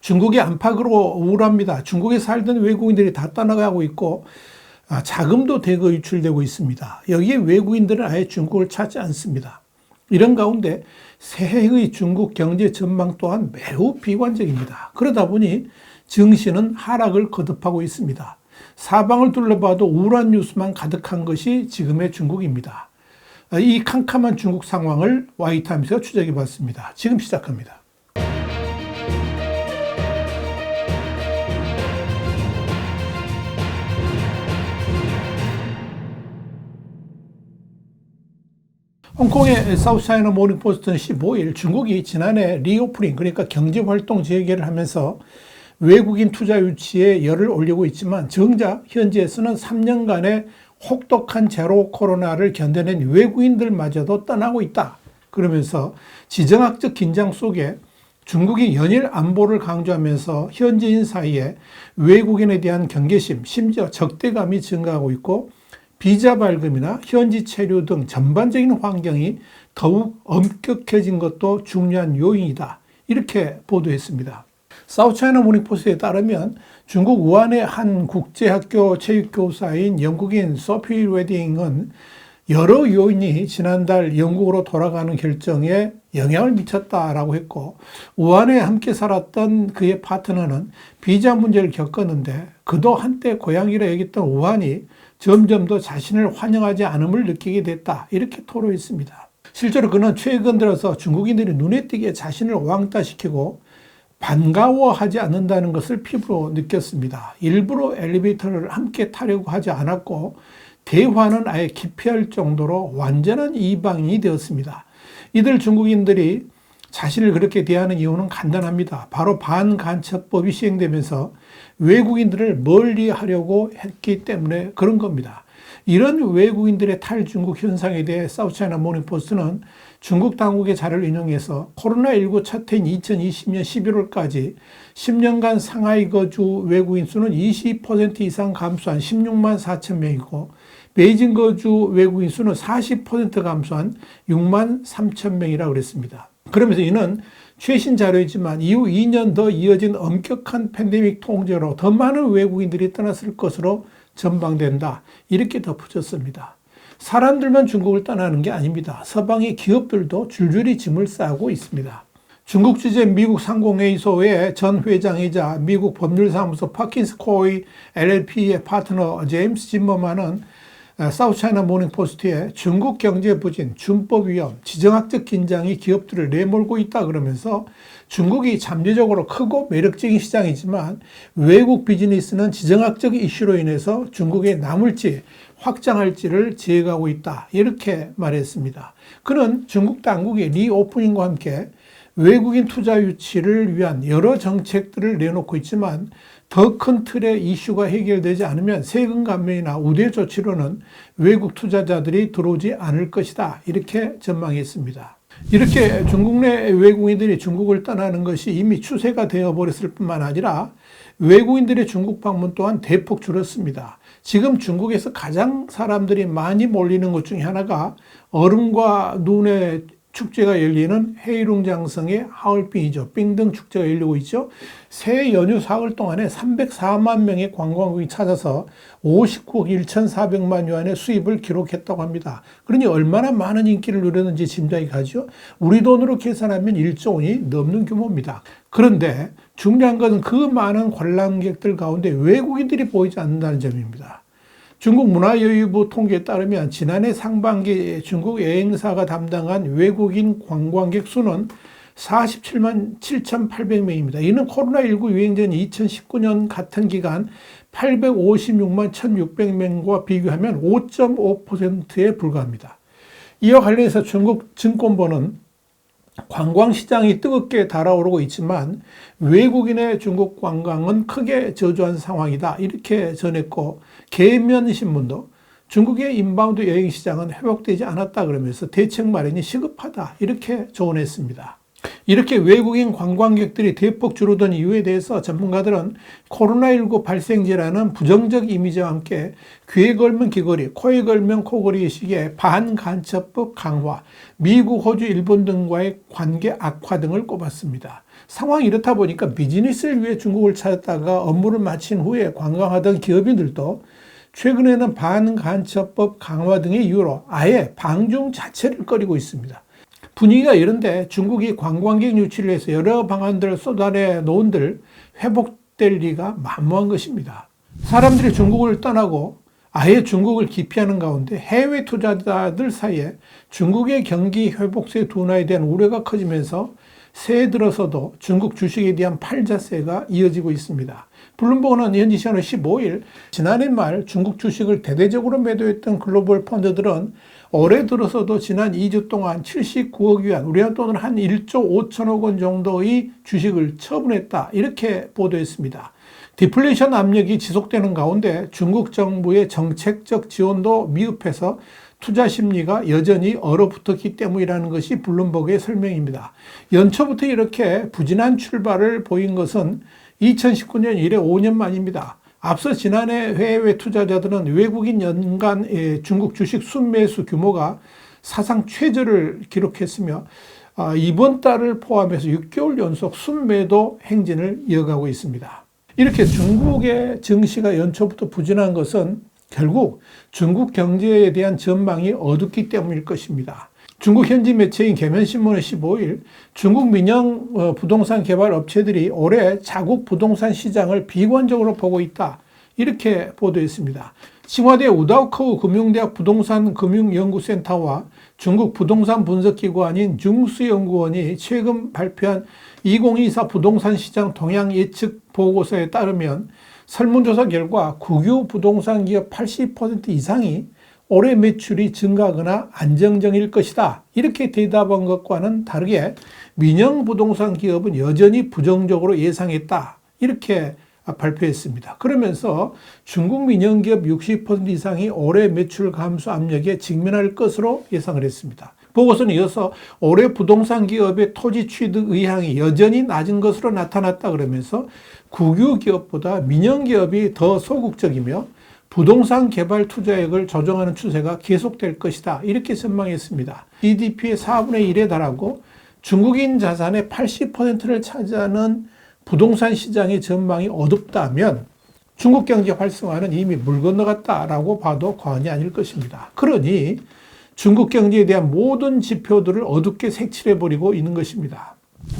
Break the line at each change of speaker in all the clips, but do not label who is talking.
중국이 안팎으로 우울합니다. 중국에 살던 외국인들이 다 떠나가고 있고 아, 자금도 대거 유출되고 있습니다. 여기에 외국인들은 아예 중국을 찾지 않습니다. 이런 가운데 새해의 중국 경제 전망 또한 매우 비관적입니다. 그러다 보니 증시는 하락을 거듭하고 있습니다. 사방을 둘러봐도 우울한 뉴스만 가득한 것이 지금의 중국입니다. 이 캄캄한 중국 상황을 와이타임스가 추적해 봤습니다. 지금 시작합니다. 홍콩의 사우스차이나 모닝포스트는 15일 중국이 지난해 리오프닝 그러니까 경제활동 재개를 하면서 외국인 투자 유치에 열을 올리고 있지만 정작 현지에서는 3년간의 혹독한 제로 코로나를 견뎌낸 외국인들마저도 떠나고 있다. 그러면서 지정학적 긴장 속에 중국이 연일 안보를 강조하면서 현지인 사이에 외국인에 대한 경계심, 심지어 적대감이 증가하고 있고 비자 발급이나 현지 체류 등 전반적인 환경이 더욱 엄격해진 것도 중요한 요인이다. 이렇게 보도했습니다. 사우차이나 모닝포스트에 따르면 중국 우한의 한 국제학교 체육교사인 영국인 소피 레딩은 여러 요인이 지난달 영국으로 돌아가는 결정에 영향을 미쳤다라고 했고 우한에 함께 살았던 그의 파트너는 비자 문제를 겪었는데 그도 한때 고향이라 여겼던 우한이 점점 더 자신을 환영하지 않음을 느끼게 됐다. 이렇게 토로했습니다. 실제로 그는 최근 들어서 중국인들이 눈에 띄게 자신을 왕따시키고 반가워하지 않는다는 것을 피부로 느꼈습니다. 일부러 엘리베이터를 함께 타려고 하지 않았고 대화는 아예 기피할 정도로 완전한 이방인이 되었습니다. 이들 중국인들이 자신을 그렇게 대하는 이유는 간단합니다. 바로 반간첩법이 시행되면서 외국인들을 멀리 하려고 했기 때문에 그런 겁니다. 이런 외국인들의 탈중국 현상에 대해 사우차이나 모닝포스트는 중국 당국의 자료를 인용해서 코로나19 첫 해인 2020년 11월까지 10년간 상하이 거주 외국인 수는 20% 이상 감소한 16만 4천 명이고 베이징 거주 외국인 수는 40% 감소한 6만 3천 명이라고 그랬습니다. 그러면서 이는 최신 자료이지만 이후 2년 더 이어진 엄격한 팬데믹 통제로 더 많은 외국인들이 떠났을 것으로 전망된다. 이렇게 덧붙였습니다. 사람들만 중국을 떠나는 게 아닙니다. 서방의 기업들도 줄줄이 짐을 싸고 있습니다. 중국 주재 미국 상공회의소의 전 회장이자 미국 법률사무소 파킨스 코이 LLP의 파트너 제임스 짐머만은 사우차이나 모닝포스트에 중국 경제 부진, 준법 위험, 지정학적 긴장이 기업들을 내몰고 있다 그러면서 중국이 잠재적으로 크고 매력적인 시장이지만 외국 비즈니스는 지정학적 이슈로 인해서 중국에 남을지 확장할지를 제거하고 있다. 이렇게 말했습니다. 그는 중국 당국의 리오프닝과 함께 외국인 투자 유치를 위한 여러 정책들을 내놓고 있지만 더 큰 틀의 이슈가 해결되지 않으면 세금 감면이나 우대 조치로는 외국 투자자들이 들어오지 않을 것이다. 이렇게 전망했습니다. 이렇게 중국 내 외국인들이 중국을 떠나는 것이 이미 추세가 되어버렸을 뿐만 아니라 외국인들의 중국 방문 또한 대폭 줄었습니다. 지금 중국에서 가장 사람들이 많이 몰리는 것 중에 하나가 얼음과 눈의 축제가 열리는 헤이룽장성의 하얼빈이죠. 빙등 축제가 열리고 있죠. 새 연휴 사흘 동안에 304만 명의 관광객이 찾아서 59억 1,400만 yuan의 수입을 기록했다고 합니다. 그러니 얼마나 많은 인기를 누렸는지 짐작이 가죠. 우리 돈으로 계산하면 1조 원이 넘는 규모입니다. 그런데 중요한 것은 그 많은 관람객들 가운데 외국인들이 보이지 않는다는 점입니다. 중국 문화여유부 통계에 따르면 지난해 상반기 중국 여행사가 담당한 외국인 관광객 수는 47만 7,800명입니다. 이는 코로나19 유행 전 2019년 같은 기간 856만 1,600명과 비교하면 5.5%에 불과합니다. 이와 관련해서 중국 증권보는 관광시장이 뜨겁게 달아오르고 있지만 외국인의 중국 관광은 크게 저조한 상황이다. 이렇게 전했고, 계면신문도 중국의 인바운드 여행 시장은 회복되지 않았다 그러면서 대책 마련이 시급하다. 이렇게 조언했습니다. 이렇게 외국인 관광객들이 대폭 줄어든 이유에 대해서 전문가들은 코로나19 발생지라는 부정적 이미지와 함께 귀에 걸면 귀걸이, 코에 걸면 코걸이 식의 반간첩법 강화, 미국, 호주, 일본 등과의 관계 악화 등을 꼽았습니다. 상황이 이렇다 보니까 비즈니스를 위해 중국을 찾았다가 업무를 마친 후에 관광하던 기업인들도 최근에는 반간첩법 강화 등의 이유로 아예 방중 자체를 꺼리고 있습니다. 분위기가 이런데 중국이 관광객 유치를 해서 여러 방안들을 쏟아내 놓은들 회복될 리가 만무한 것입니다. 사람들이 중국을 떠나고 아예 중국을 기피하는 가운데 해외 투자자들 사이에 중국의 경기 회복세 둔화에 대한 우려가 커지면서 새해 들어서도 중국 주식에 대한 팔자세가 이어지고 있습니다. 블룸버그는 현지 시간으로 15일 지난해 말 중국 주식을 대대적으로 매도했던 글로벌 펀드들은 올해 들어서도 지난 2주 동안 79억 위안, 우리나라 돈으로 한 1조 5천억 원 정도의 주식을 처분했다. 이렇게 보도했습니다. 디플레이션 압력이 지속되는 가운데 중국 정부의 정책적 지원도 미흡해서 투자 심리가 여전히 얼어붙었기 때문이라는 것이 블룸버그의 설명입니다. 연초부터 이렇게 부진한 출발을 보인 것은 2019년 이래 5년 만입니다. 앞서 지난해 해외 투자자들은 외국인 연간 중국 주식 순매수 규모가 사상 최저를 기록했으며 아, 이번 달을 포함해서 6개월 연속 순매도 행진을 이어가고 있습니다. 이렇게 중국의 증시가 연초부터 부진한 것은 결국 중국 경제에 대한 전망이 어둡기 때문일 것입니다. 중국 현지 매체인 개면신문은 15일 중국 민영 어, 부동산 개발 업체들이 올해 자국 부동산 시장을 비관적으로 보고 있다. 이렇게 보도했습니다. 칭화대 우다오커우 금융대학 부동산 금융연구센터와 중국 부동산 분석기관인 중수연구원이 최근 발표한 2024 부동산 시장 동향 예측 보고서에 따르면 설문조사 결과 국유 부동산 기업 80% 이상이 올해 매출이 증가하거나 안정적일 것이다. 이렇게 대답한 것과는 다르게 민영 부동산 기업은 여전히 부정적으로 예상했다. 이렇게 발표했습니다. 그러면서 중국 민영 기업 60% 이상이 올해 매출 감소 압력에 직면할 것으로 예상을 했습니다. 보고서는 이어서 올해 부동산 기업의 토지 취득 의향이 여전히 낮은 것으로 나타났다 그러면서 국유 기업보다 민영 기업이 더 소극적이며 부동산 개발 투자액을 조정하는 추세가 계속될 것이다. 이렇게 전망했습니다. GDP의 4분의 1에 달하고 중국인 자산의 80%를 차지하는 부동산 시장의 전망이 어둡다면 중국 경제 활성화는 이미 물 건너갔다라고 봐도 과언이 아닐 것입니다. 그러니 중국 경제에 대한 모든 지표들을 어둡게 색칠해버리고 있는 것입니다.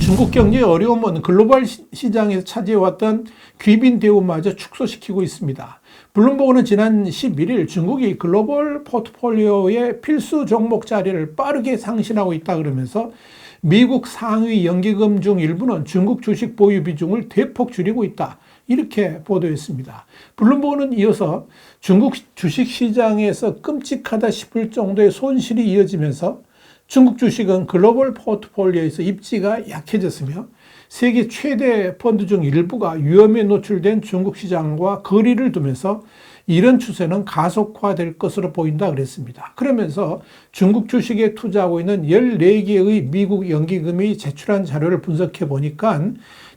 중국 경제의 어려움은 글로벌 시장에서 차지해왔던 귀빈 대우마저 축소시키고 있습니다. 블룸버그는 지난 11일 중국이 글로벌 포트폴리오의 필수 종목 자리를 빠르게 상실하고 있다 그러면서 미국 상위 연기금 중 일부는 중국 주식 보유 비중을 대폭 줄이고 있다. 이렇게 보도했습니다. 블룸버그는 이어서 중국 주식 시장에서 끔찍하다 싶을 정도의 손실이 이어지면서 중국 주식은 글로벌 포트폴리오에서 입지가 약해졌으며 세계 최대 펀드 중 일부가 위험에 노출된 중국 시장과 거리를 두면서 이런 추세는 가속화될 것으로 보인다 그랬습니다. 그러면서 중국 주식에 투자하고 있는 14개의 미국 연기금이 제출한 자료를 분석해 보니까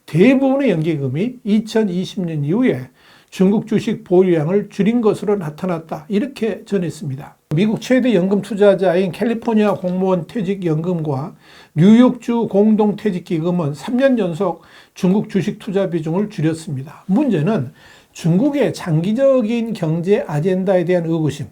대부분의 연기금이 2020년 이후에 중국 주식 보유량을 줄인 것으로 나타났다. 이렇게 전했습니다. 미국 최대 연금 투자자인 캘리포니아 공무원 퇴직연금과 뉴욕주 공동퇴직기금은 3년 연속 중국 주식 투자 비중을 줄였습니다. 문제는 중국의 장기적인 경제 아젠다에 대한 의구심,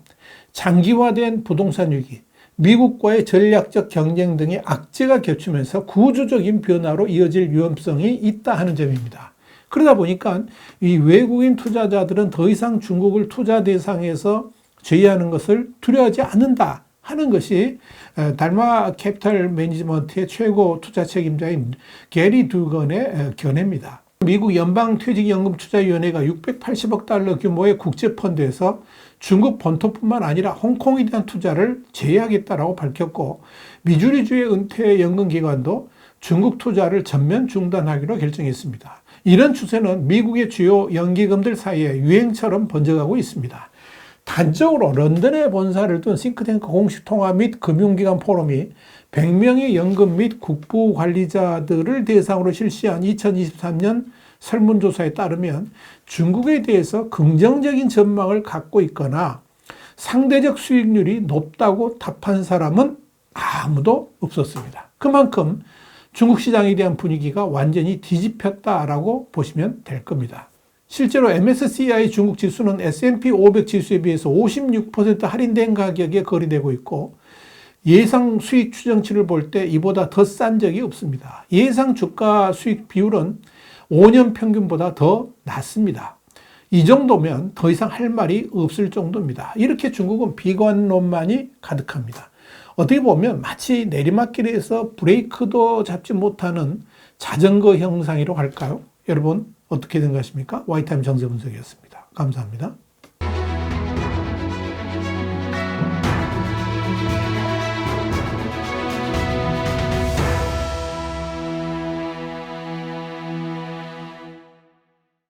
장기화된 부동산 위기, 미국과의 전략적 경쟁 등의 악재가 겹치면서 구조적인 변화로 이어질 위험성이 있다 하는 점입니다. 그러다 보니까 이 외국인 투자자들은 더 이상 중국을 투자 대상에서 제외하는 것을 두려워하지 않는다 하는 것이 달마 캐피탈 매니지먼트의 최고 투자 책임자인 게리 두건의 견해입니다. 미국 연방퇴직연금투자위원회가 680억 달러 규모의 국제펀드에서 중국 본토뿐만 아니라 홍콩에 대한 투자를 제외하겠다라고 밝혔고 미주리주의 은퇴연금기관도 중국 투자를 전면 중단하기로 결정했습니다. 이런 추세는 미국의 주요 연기금들 사이에 유행처럼 번져가고 있습니다. 단적으로 런던에 본사를 둔 싱크탱크 공식 통화 및 금융기관 포럼이 100명의 연금 및 국부 관리자들을 대상으로 실시한 2023년 설문조사에 따르면 중국에 대해서 긍정적인 전망을 갖고 있거나 상대적 수익률이 높다고 답한 사람은 아무도 없었습니다. 그만큼 중국 시장에 대한 분위기가 완전히 뒤집혔다라고 보시면 될 겁니다. 실제로 MSCI 중국 지수는 S&P 500 지수에 비해서 56% 할인된 가격에 거래되고 있고 예상 수익 추정치를 볼 때 이보다 더 싼 적이 없습니다. 예상 주가 수익 비율은 5년 평균보다 더 낮습니다. 이 정도면 더 이상 할 말이 없을 정도입니다. 이렇게 중국은 비관론만이 가득합니다. 어떻게 보면 마치 내리막길에서 브레이크도 잡지 못하는 자전거 형상이라고 할까요? 여러분 어떻게 생각하십니까? 와이타임 정세 분석이었습니다. 감사합니다.